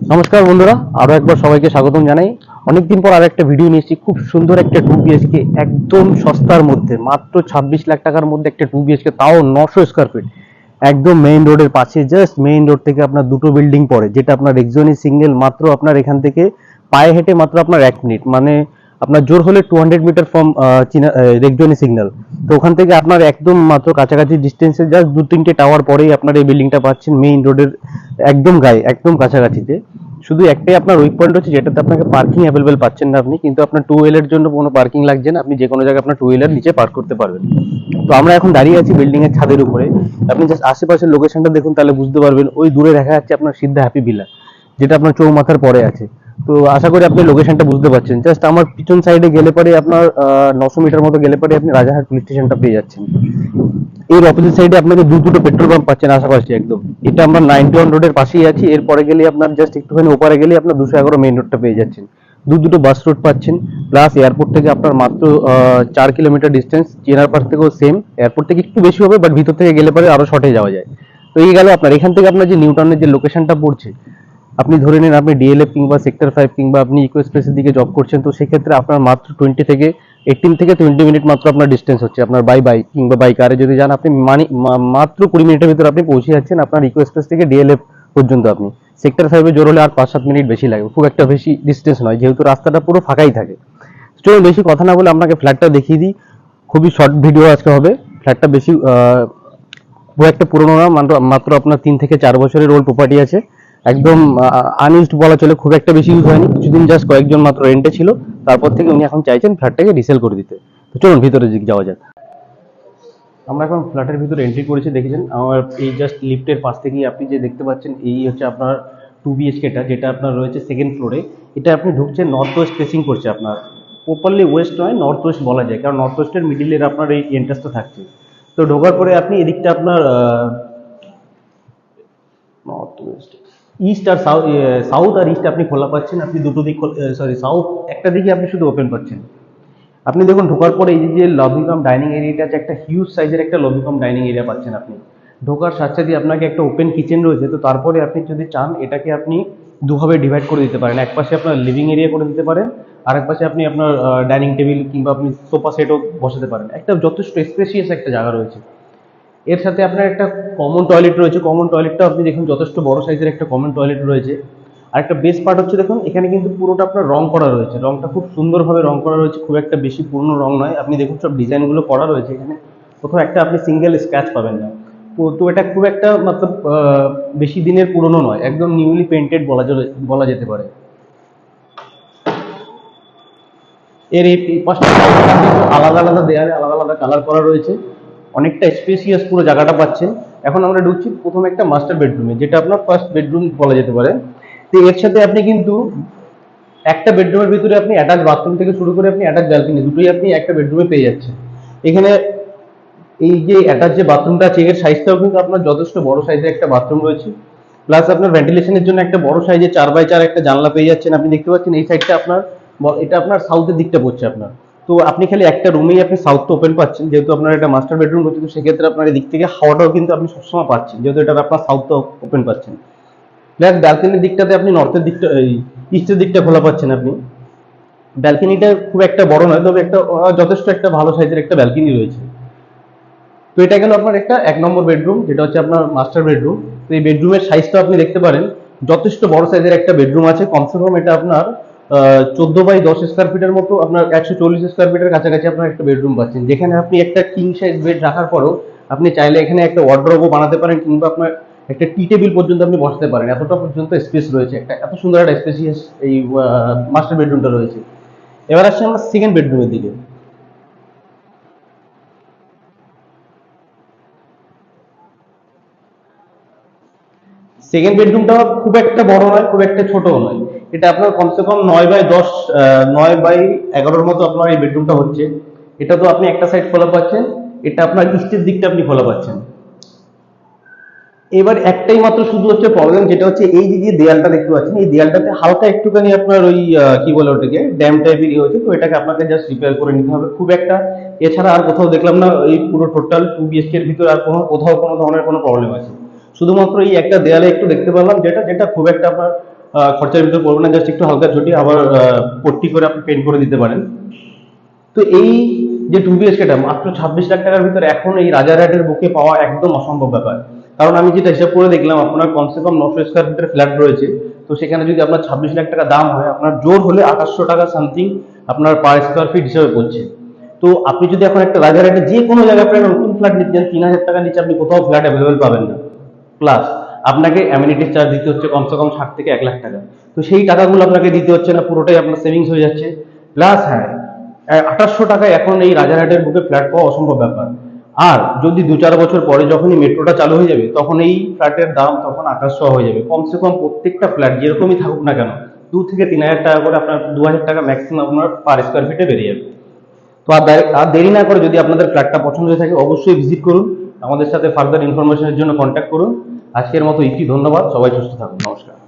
নমস্কার বন্ধুরা, আরও একবার সবাইকে স্বাগতম জানাই। অনেকদিন পর আর একটা ভিডিও নিয়েছি খুব সুন্দর একটা টু বিএসকে একদম সস্তার মধ্যে, মাত্র ছাব্বিশ লাখ টাকার মধ্যে একটা টু বিএসকে তাও নশো স্কোয়ার ফিট একদম মেইন রোডের পাশে জাস্ট মেইন রোড থেকে আপনার দুটো বিল্ডিং পড়ে, যেটা আপনার এক্সনি সিঙ্গেল মাত্র আপনার এখান থেকে পায়ে হেঁটে মাত্র আপনার এক মিনিট মানে আপনার জোর হলে টু হান্ড্রেড মিটার ফ্রম রেকজনি সিগন্যাল তো ওখান থেকে আপনার একদম মাত্র কাছাকাছি ডিস্টেন্সে জাস্ট দু তিনটে টাওয়ার পরেই আপনার এই বিল্ডিংটা পাচ্ছেন মেইন রোডের একদম গায়ে, একদম কাছাকাছিতে। শুধু একটাই আপনার উইক পয়েন্ট হচ্ছে, যেটাতে আপনাকে পার্কিং অ্যাভেলেবেল পাচ্ছেন না আপনি, কিন্তু আপনার টু হুইলের জন্য কোনো পার্কিং লাগছে না, আপনি যে কোনো জায়গায় আপনার টু হুইলার নিচে পার্ক করতে পারবেন। তো আমরা এখন দাঁড়িয়ে আছি বিল্ডিং এর ছাদের উপরে। আপনি জাস্ট আশেপাশের লোকেশনটা দেখুন, তাহলে বুঝতে পারবেন, ওই দূরে দেখা যাচ্ছে আপনার সিদ্ধা হ্যাপি ভিলা যেটা আপনার চৌমাথার পরে আছে। তো আশা করি আপনি লোকেশনটা বুঝতে পারছেন। জাস্ট আমার পিছন সাইডে গেলে পরে আপনার নশো মিটার মতো গেলে পরে আপনি রাজাহাট পুলিশ স্টেশনটা পেয়ে যাচ্ছেন। এর অপোজিট সাইডে আপনাকে দু দুটো পেট্রোল পাম্প পাচ্ছেন আশেপাশে একদম। এটা আমরা নাইনটি ওয়ান রোডের পাশেই আছি। এরপরে গেলে আপনার জাস্ট একটুখানি ওপারে গেলে আপনার দুশো এগারো মেইন রোডটা পেয়ে যাচ্ছেন। দু দুটো বাস রুট পাচ্ছেন। প্লাস এয়ারপোর্ট থেকে আপনার মাত্র চার কিলোমিটার ডিস্টেন্স চেনার পার্ক থেকেও সেম এয়ারপোর্ট থেকে একটু বেশি হবে বাট ভিতর থেকে গেলে পরে আরও শর্টে যাওয়া যায়। তো এই গেল আপনার। এখান থেকে আপনার যে নিউটাউনের যে লোকেশনটা পড়ছে আপনি ধরে নিন, আপনি ডিএলএফ কিংবা সেক্টর ফাইভ কিংবা আপনি ইকো স্পেসের দিকে জব করছেন, তো সেক্ষেত্রে আপনার মাত্র টোয়েন্টি থেকে এইটিন থেকে টোয়েন্টি মিনিট মাত্র আপনার ডিস্টেন্স হচ্ছে, আপনার বাই বাই কিংবা বাই কারে যদি যান, আপনি মানে মাত্র কুড়ি মিনিটের ভিতরে আপনি পৌঁছে যাচ্ছেন আপনার ইকো স্পেস থেকে ডিএলএফ পর্যন্ত আপনি। সেক্টর ফাইভে জোর হলে আর পাঁচ সাত মিনিট বেশি লাগে, খুব একটা বেশি ডিস্টেন্স নয়, যেহেতু রাস্তাটা পুরো ফাঁকাই থাকে। চলুন, বেশি কথা না বলে আপনাকে ফ্ল্যাটটা দেখিয়ে দিই। খুবই শর্ট ভিডিও আজকে হবে। ফ্ল্যাটটা বেশি খুব একটা পুরোনো না, মাত্র আপনার তিন থেকে চার বছরের ওল্ড প্রপার্টি আছে। একদম আনইউজড বলা চলে, খুব একটা বেশি ইউজ হয়নি। কিছুদিন জাস্ট কয়েকজন মাত্র রেন্টে ছিল। তারপর থেকে উনি এখন চাইছেন ফ্ল্যাটটাকে রিসেল করে দিতে। তো চলুন, ভিতরে যাওয়া যাক। আমরা এখন ফ্ল্যাটের ভিতরে এন্ট্রি করেছি, দেখেছেন? আমার এই জাস্ট লিফটের পাশ থেকেই আপনি যে দেখতে পাচ্ছেন, এই হচ্ছে আপনার টু বিএইচকেটা যেটা আপনার রয়েছে সেকেন্ড ফ্লোরে এটা আপনি ঢুকছেন নর্থ ওয়েস্ট ফেসিং করছে আপনার। প্রপারলি ওয়েস্ট নয় নর্থ ওয়েস্ট বলা যায়, কারণ নর্থ ওয়েস্টের মিডিলের আপনার এই এন্ট্রাসটা থাকছে। তো ঢোকার পরে আপনি এদিকটা আপনার নর্থ ওয়েস্ট ইস্ট আর সাউথ আর ইস্ট আপনি খোলা পাচ্ছেন, আপনি দুটো দিক সরি সাউথ একটা দিকে আপনি শুধু ওপেন পাচ্ছেন। আপনি দেখুন, ঢোকার পরে এই যে- যে লবি কাম ডাইনিং এরিয়াটা আছে, একটা হিউজ সাইজের একটা লবি কাম ডাইনিং এরিয়া পাচ্ছেন আপনি। ঢোকার সাথে সাথে আপনাকে একটা ওপেন কিচেন রয়েছে, তো তারপরে আপনি যদি চান, এটাকে আপনি দুভাবে ডিভাইড করে দিতে পারেন। এক পাশে আপনার লিভিং এরিয়া করে দিতে পারেন, আর এক পাশে আপনি আপনার ডাইনিং টেবিল কিংবা আপনি সোফা সেটও বসাতে পারেন। একটা যথেষ্ট স্পেসিয়াস একটা জায়গা রয়েছে। এর সাথে আপনার একটা কমন টয়লেট রয়েছে। কমন টয়লেটটা আপনি দেখুন, যথেষ্ট বড় সাইজের একটা কমন টয়লেট রয়েছে। আর একটা বেস্ট পার্ট হচ্ছে, দেখুন, এখানে কিন্তু পুরোটা আপনার রং করা রয়েছে। রংটা খুব সুন্দরভাবে রং করা রয়েছে, খুব একটা বেশি পুরনো রং নয়। আপনি দেখুন, সব ডিজাইনগুলো করা রয়েছে এখানে। কোথাও একটা আপনি সিঙ্গেল স্ক্র্যাচ পাবেন না। তো- এটা খুব একটা, মতলব বেশি দিনের পুরনো নয়। একদম নিউলি পেন্টেড বলা বলা যেতে পারে। এর এই পাশটা আলাদা আলাদা দেয়ালে আলাদা আলাদা কালার করা রয়েছে। অনেকটা স্পেসিয়াস পুরো জায়গাটা পাচ্ছেন। এখন আমরা ঢুকছি প্রথমে একটা মাস্টার বেডরুমে যেটা আপনার ফার্স্ট বেডরুম বলা যেতে পারে। তো এর সাথে আপনি কিন্তু একটা বেডরুমের ভিতরে আপনি অ্যাটাচ বাথরুম থেকে শুরু করে আপনি অ্যাটাচ ব্যালকনি দুটোই আপনি একটা বেডরুমে পেয়ে যাচ্ছেন। এখানে এই যে অ্যাটাচ যে বাথরুমটা আছে, এর সাইজটাও কিন্তু আপনার যথেষ্ট বড় সাইজের একটা বাথরুম রয়েছে। প্লাস আপনার ভেন্টিলেশনের জন্য একটা বড় সাইজে চার বাই চার একটা জানলা পেয়ে যাচ্ছেন। আপনি দেখতে পাচ্ছেন এই সাইডটা আপনার, এটা আপনার সাউথের দিকটা পড়ছে আপনার। তো আপনি খালি একটা রুমেই আপনি সাউথটা ওপেন পাচ্ছেন, যেহেতু আপনার একটা মাস্টার বেডরুম রয়েছে তো সেক্ষেত্রে আপনার দিক থেকে হাওয়াটাও কিন্তু আপনি সবসময় পাচ্ছেন, যেহেতু এটা আপনার সাউথটা ওপেন পাচ্ছেন। প্লাস ব্যালকনির দিকটাতে আপনি নর্থের দিকটা ইস্টের দিকটা খোলা পাচ্ছেন আপনি। ব্যালকনিটা খুব একটা বড় নয়, তবে একটা যথেষ্ট একটা ভালো সাইজের একটা ব্যালকনি রয়েছে। তো এটা গেল আপনার একটা এক নম্বর বেডরুম যেটা হচ্ছে আপনার মাস্টার বেডরুম তো এই বেডরুমের সাইজটা আপনি দেখতে পারেন, যথেষ্ট বড় সাইজের একটা বেডরুম আছে কমসে কম এটা আপনার চোদ্দ বাই দশ স্কোয়ার ফিটের মতো আপনার একশো চল্লিশ স্কোয়ার ফিটের কাছাকাছি আপনার একটা বেডরুম পাচ্ছেন। যেখানে আপনি একটা কিং সাইজ বেড রাখার পরেও আপনি চাইলে এখানে একটা ওয়ার্ড্রবও বানাতে পারেন কিংবা আপনার একটা টি টেবিল পর্যন্ত আপনি বসাতে পারেন। এতটা পর্যন্ত স্পেস রয়েছে। একটা এত সুন্দর একটা স্পেসিয়াস এই মাস্টার বেডরুমটা রয়েছে। এবার আসছি আমরা সেকেন্ড বেডরুমের দিকে। সেকেন্ড বেডরুমটা খুব একটা বড় নয়, খুব একটা ছোটও নয়। এটা আপনার কমসে কম নয় বাই দশ নয় বাই এগারোর মতো আপনার এই বেডরুমটা হচ্ছে। এটা তো আপনি একটা সাইড খোলা পাচ্ছেন, এটা আপনার ইস্টের দিকটা আপনি খোলা পাচ্ছেন। এবার একটাই মাত্র শুধু হচ্ছে প্রবলেম যেটা হচ্ছে এই যে দেয়ালটা দেখতে পাচ্ছেন, এই দেয়ালটাতে হালকা একটুখানি আপনার ওই কি বলে ওটাকে ড্যাম টাইপের ইয়ে হচ্ছে, তো এটাকে আপনাকে জাস্ট রিপেয়ার করে নিতে হবে খুব একটা। এছাড়া আর কোথাও দেখলাম না, এই পুরো টোটাল টু বিএসকে এর ভিতরে আর কোনো, কোথাও কোনো ধরনের কোনো প্রবলেম আছে। শুধুমাত্র এই একটা দেয়ালে একটু দেখতে পেলাম যেটা যেটা খুব একটা আপনার খরচার ভিতরে পড়বে না জাস্ট একটু হালকা ছুটি, আবার পট্টি করে আপনি পেন্ট করে দিতে পারেন। তো এই যে টু বিএসকেটা মাত্র ছাব্বিশ লাখ টাকার ভিতরে এখন এই রাজারহাটের বুকে পাওয়া একদম অসম্ভব ব্যাপার। কারণ আমি যেটা হিসাব করে দেখলাম, আপনার কমসে কম নশো স্কোয়ার ফিটের ফ্ল্যাট রয়েছে। তো সেখানে যদি আপনার ছাব্বিশ লাখ টাকা দাম হয়, আপনার জোর হলে আঠাশশো টাকা সামথিং আপনার পার স্কোয়ার ফিট হিসেবে পড়ছে। তো আপনি যদি এখন একটা রাজারহাটে যে কোনো জায়গায় আপনার নতুন ফ্ল্যাট নিতে চান, তিন হাজার টাকার নিচে আপনি কোথাও ফ্ল্যাট অ্যাভেলেবেল পাবেন না। প্লাস আপনাকে অ্যামিনিটিস চার্জ দিতে হচ্ছে কমসে কম ষাট থেকে এক লাখ টাকা। তো সেই টাকাগুলো আপনাকে দিতে হচ্ছে না, পুরোটাই আপনার সেভিংস হয়ে যাচ্ছে। প্লাস হ্যাঁ আঠাশশো টাকায় এখন এই রাজারহাটের বুকে ফ্ল্যাট পাওয়া অসম্ভব ব্যাপার। আর যদি দু চার বছর পরে যখনই মেট্রোটা চালু হয়ে যাবে, তখন এই ফ্ল্যাটের দাম তখন আঠাশশো হয়ে যাবে। কমসে কম প্রত্যেকটা ফ্ল্যাট যেরকমই থাকুক না কেন, দু থেকে তিন হাজার টাকা করে আপনার দু হাজার টাকা ম্যাক্সিমাম আপনার পার স্কোয়ার ফিটে বেরিয়ে যাবে। তো আর দেরি না করে যদি আপনাদের ফ্ল্যাটটা পছন্দ হয়ে থাকে, অবশ্যই ভিজিট করুন। আমাদের সাথে ফার্দার ইনফরমেশনের জন্য কন্ট্যাক্ট করুন। আজকের মতো ইতি ধন্যবাদ। সবাই সুস্থ থাকুন। নমস্কার।